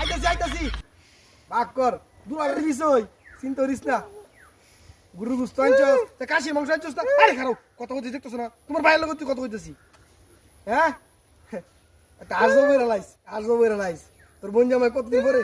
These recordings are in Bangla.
আইতাছি আইতাছি। ভাগ কর দুলারে বিষয় চিন্তা করিস না। গুরু গুস্ত আনছস, তা কাশি মাংস আনছস না? আরে খারাপ কত কথা দেখতেছ না। তোমার ভাইয়ের লগত কত কইতেছি। হ্যাঁ? একটা আজও বেরা লাইস আজও বেরা লাইস। তোর বোন জামাই কতদিন পরে?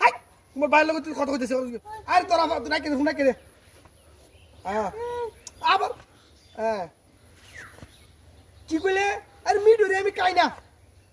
হাই, তোমার ভাইয়ের লগত তুই কত কইতেছিস আরে তোর আবার তুই নাকি নাকি দে। হ্যাঁ। আবার হ্যাঁ। কি কইলে? আরে মিডুরে আমি কাই না।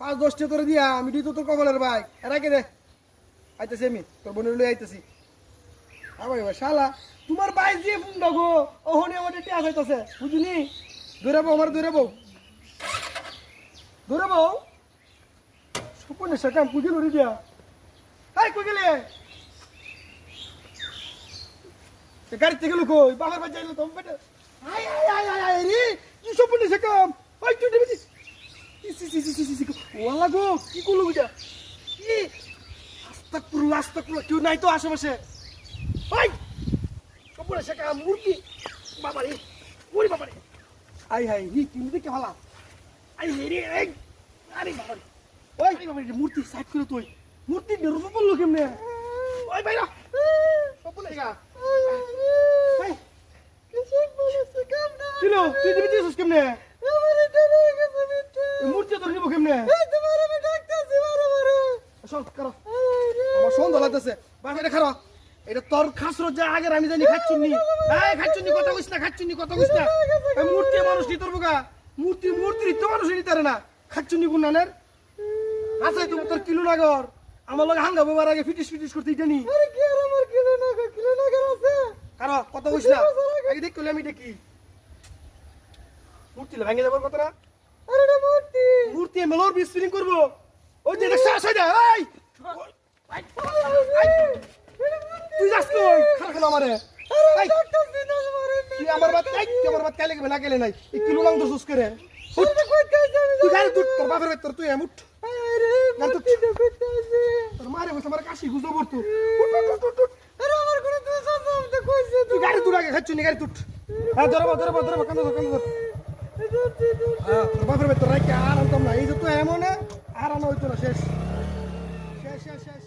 পাঁচ দশটা করে দিয়া, আমি তো তোর কপালের ভাই। রাখে দে। আইতেছি আমি, তোর বোনের লই আইতেছি। আবার এবার শালা, তোমার ভাই যে ফোন দাগো ওহনে আমাদের টিয়া খাইতেছে, বুঝলি? দৌড়ে বউ, আমার দৌড়ে বউ। দৌড়ে বউ। সুপনে সেটা পুজো লড়ি দিয়া। হাই কই গেলে গাড়ি থেকে লুকো বাবার বাচ্চা তোমার বেটা হাই হাই হাই রে কি সুপনে সেকাম হাই তুই দেবে সি সি সি সি সি ওয়ালা গো কি করল বুঝা? কি আস্তাকপুর আস্তাকপুর কেউ নাই তো আশেপাশে। ভাই কাপড়ে শেখা মূর্তি বাবারে ওরে বাবারে। আই হাই হি তুমি দেখে ভালা? আই হে রে আরে বাবারে। ওই বাবারে মূর্তি সাইড করে তুই। মূর্তি বেরোব বলল কেমনে? ওই বাইরা। কাপড়ে শেখা। এই। কিলো তুই দিবি দিছিস কেমনে এই মূর্তি তোর নিব কেমনে? সব করো। আমার সন্ধ্যা লাগতেছে। বাসাটা খারাপ এটা তোর খাসরত যা আগের আমি জানি খাচ্ছুনি এই খাচ্ছুনি কথা কইস না খাচ্ছুনি কথা কইস না। এই মূর্তি মানুষ নিতে পারব গা মূর্তি মূর্তি নিতে মানুষ নিতে না। খাচ্ছুনি গুণানের আছে তুমি তোর কিলো নাগর। আমার লগে হাঙ্গা বাবার আগে ফিটিস ফিটিস করতে জানি। কারও কথা কইস না। আগে দেখ করলে আমি দেখি মূর্তি ভেঙে যাবার কথা না? মূর্তি। মেলোর বিস্ফিরিং করব। ওই যে দেখ শেষ হয়ে যায় এই! তুই যাস কই? খার খান আমারে। তুই আমার বাত এই, তুই আমার বাত কাইলে গেবে না গেলে নাই। এই কিলো লাং দোষ করে। তুই গাড়ি তুই তোর বাপের বাড়ি তোর তুই এম উঠ। তোর মারে বসে আমার কাশি গুজো পড়তো উঠ। তুই গাড়ি তুই আগে খাচ্ছি নি গাড়ি তুট হ্যাঁ ধরবো ধরবো ধরবো কান্দো কান্দো বাপের বাড়ি তোর রাখি আর আনতাম না, এই যে তো এমন আর আনা হইতো না, শেষ। শেষ শেষ শেষ।